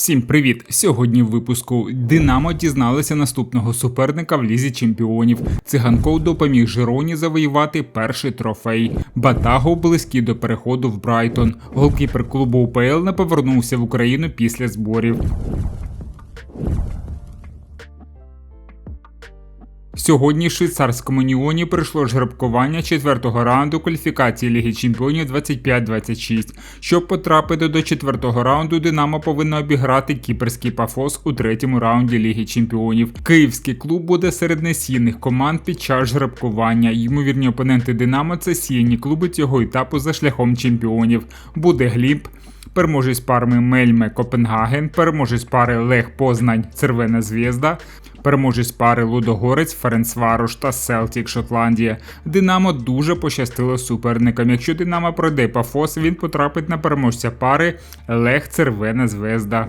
Всім привіт! Сьогодні в випуску Динамо дізналися наступного суперника в лізі чемпіонів. Циганков допоміг Жироні завоювати перший трофей. Батаго близький до переходу в Брайтон. Голкіпер клубу УПЛ не повернувся в Україну після зборів. Сьогодні в швейцарському Ніоні пройшло жеребкування четвертого раунду кваліфікації Ліги Чемпіонів 25-26. Щоб потрапити до четвертого раунду, Динамо повинно обіграти кіперський пафос у третьому раунді Ліги Чемпіонів. Київський клуб буде серед несійних команд під час жеребкування. Ймовірні опоненти Динамо це сіяні клуби цього етапу за шляхом чемпіонів. Буде Гліб. Переможець пари Мельме Копенгаген, переможець пари Лех Познань, Цервена Звєзда, переможець пари Лудогорець, Ференцварош та Селтік Шотландія. Динамо дуже пощастило суперникам. Якщо Динамо пройде Пафос, він потрапить на переможця пари Лех Цервена Звезда.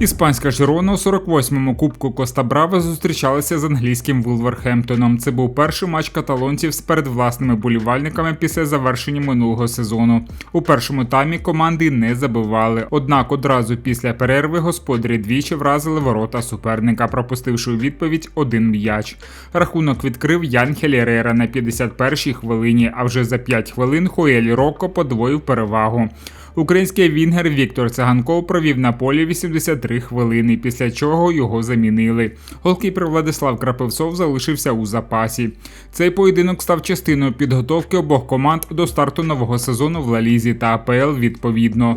Іспанська Жирона у 48-му кубку Коста Браво зустрічалася з англійським Вулверхемптоном. Це був перший матч каталонців перед власними болівальниками після завершення минулого сезону. У першому таймі команди не забивали. Однак одразу після перерви господарі двічі вразили ворота суперника, пропустивши у відповідь один м'яч. Рахунок відкрив Ян Хелірера на 51-й хвилині. А вже за 5 хвилин Хоель Рокко подвоїв перевагу. Український вінгер Віктор Циганков провів на полі 83 хвилини, після чого його замінили. Голкіпер Владислав Крапивцов залишився у запасі. Цей поєдинок став частиною підготовки обох команд до старту нового сезону в Лалізі та АПЛ відповідно.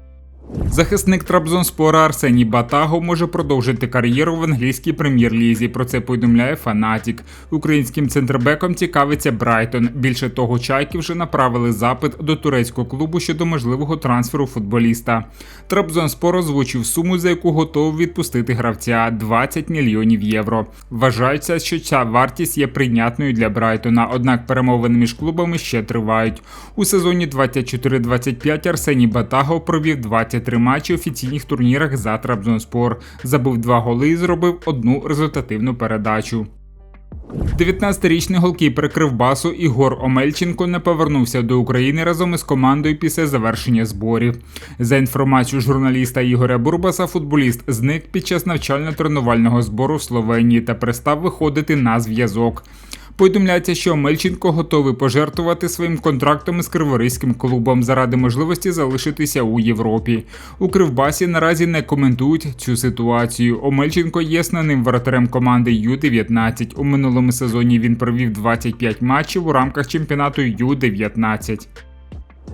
Захисник Трабзонспора Арсеній Батаго може продовжити кар'єру в англійській прем'єр-лізі. Про це повідомляє Фанатік. Українським центрбеком цікавиться Брайтон. Більше того, чайки вже направили запит до турецького клубу щодо можливого трансферу футболіста. Трабзонспор озвучив суму, за яку готовий відпустити гравця 20 мільйонів євро. Вважається, що ця вартість є прийнятною для Брайтона, однак перемовини між клубами ще тривають. У сезоні 24-25 Арсеній Батаго провів 20 три матчі офіційних турнірах за Трабзонспор, забив два голи і зробив одну результативну передачу. 19-річний голкіпер Кривбасу Ігор Омельченко не повернувся до України разом із командою після завершення зборів. За інформацією журналіста Ігоря Бурбаса, футболіст зник під час навчально-тренувального збору в Словенії та перестав виходити на зв'язок. Повідомляється, що Мельченко готовий пожертвувати своїм контрактом із криворізьким клубом заради можливості залишитися у Європі. У Кривбасі наразі не коментують цю ситуацію. Омельченко є основним воротарем команди Ю-19. У минулому сезоні він провів 25 матчів у рамках чемпіонату Ю-19.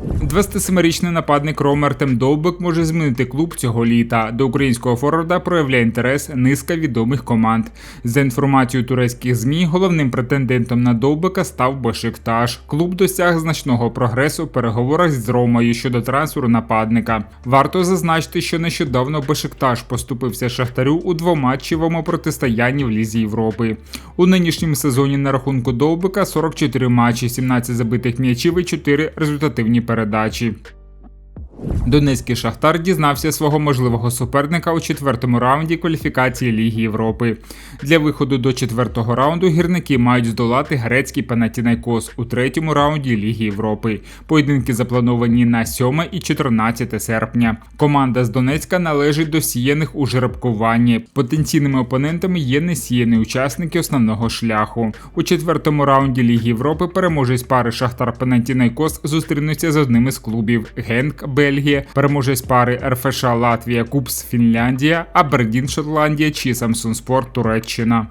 27-річний нападник Ромер Темдовбек може змінити клуб цього літа. До українського форварда проявляє інтерес низка відомих команд. За інформацією турецьких змі, головним претендентом на Довбека став Бешикташ. Клуб досяг значного прогресу в переговорах з Ромою щодо трансферу нападника. Варто зазначити, що нещодавно Бешикташ поступився Шахтарю у двоматчевому протистоянні в Лізі Європи. У нинішньому сезоні на рахунку Довбека 44 матчі, 17 забитих м'ячів і 4 результативні передачі. Донецький шахтар дізнався свого можливого суперника у четвертому раунді кваліфікації Ліги Європи. Для виходу до четвертого раунду гірники мають здолати грецький Панатінайкос у третьому раунді Ліги Європи. Поєдинки заплановані на 7 і 14 серпня. Команда з Донецька належить до сіяних у жеребкуванні. Потенційними опонентами є несіяні учасники основного шляху. У четвертому раунді Ліги Європи переможець пари Шахтар Панатінайкос зустрінуться з одним із клубів Генк Б. Бельгія, переможець пари РФШ Латвія, Кубс Фінляндія, Абердін Шотландія чи Самсун Спорт Туреччина.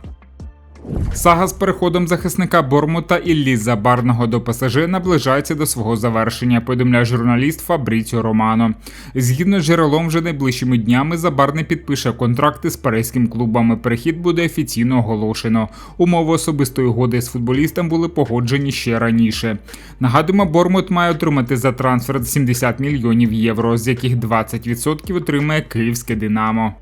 Сага з переходом захисника Бормута Іллі Забарного до ПСЖ наближається до свого завершення, повідомляє журналіст Фабріціо Романо. Згідно з джерелом, вже найближчими днями Забарний підпише контракти з паризьким клубами. Перехід буде офіційно оголошено. Умови особистої угоди з футболістом були погоджені ще раніше. Нагадуємо, Бормут має отримати за трансфер 70 мільйонів євро, з яких 20% отримає київське Динамо.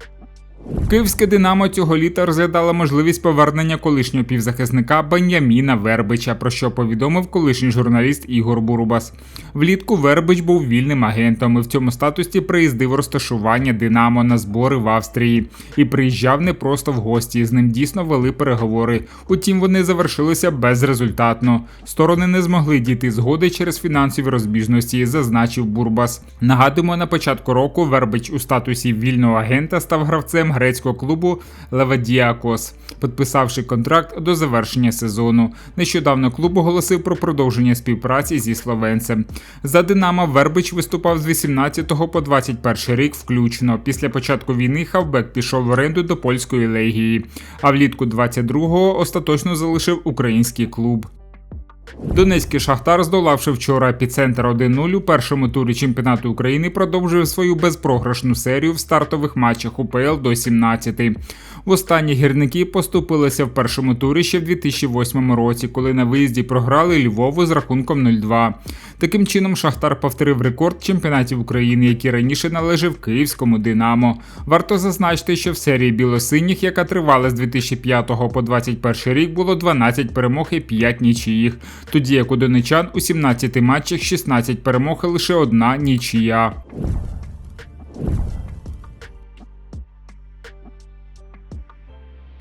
Київське Динамо цього літа розглядало можливість повернення колишнього півзахисника Беняміна Вербича, про що повідомив колишній журналіст Ігор Бурбас. Влітку Вербич був вільним агентом і в цьому статусі приїздив розташування Динамо на збори в Австрії і приїжджав не просто в гості. З ним дійсно вели переговори. Утім, вони завершилися безрезультатно. Сторони не змогли дійти згоди через фінансові розбіжності, зазначив Бурбас. Нагадуємо, на початку року Вербич у статусі вільного агента став гравцем грецького клубу Левадіакос, підписавши контракт до завершення сезону. Нещодавно клуб оголосив про продовження співпраці зі словенцем. За Динамо Вербич виступав з 18 по 21 рік включно. Після початку війни Хавбек пішов в оренду до польської легії, а влітку 22-го остаточно залишив український клуб. Донецький шахтар, здолавши вчора епіцентр 1-0 у першому турі чемпіонату України, продовжує свою безпрограшну серію в стартових матчах УПЛ до 17. Востаннє гірники поступилися в першому турі ще в 2008 році, коли на виїзді програли Львову з рахунком 0-2. Таким чином, Шахтар повторив рекорд чемпіонатів України, який раніше належав київському Динамо. Варто зазначити, що в серії білосиніх, яка тривала з 2005 по 2021 рік, було 12 перемог і 5 нічиїх. Тоді як у донечан у 17 матчах 16 перемог і лише одна нічия.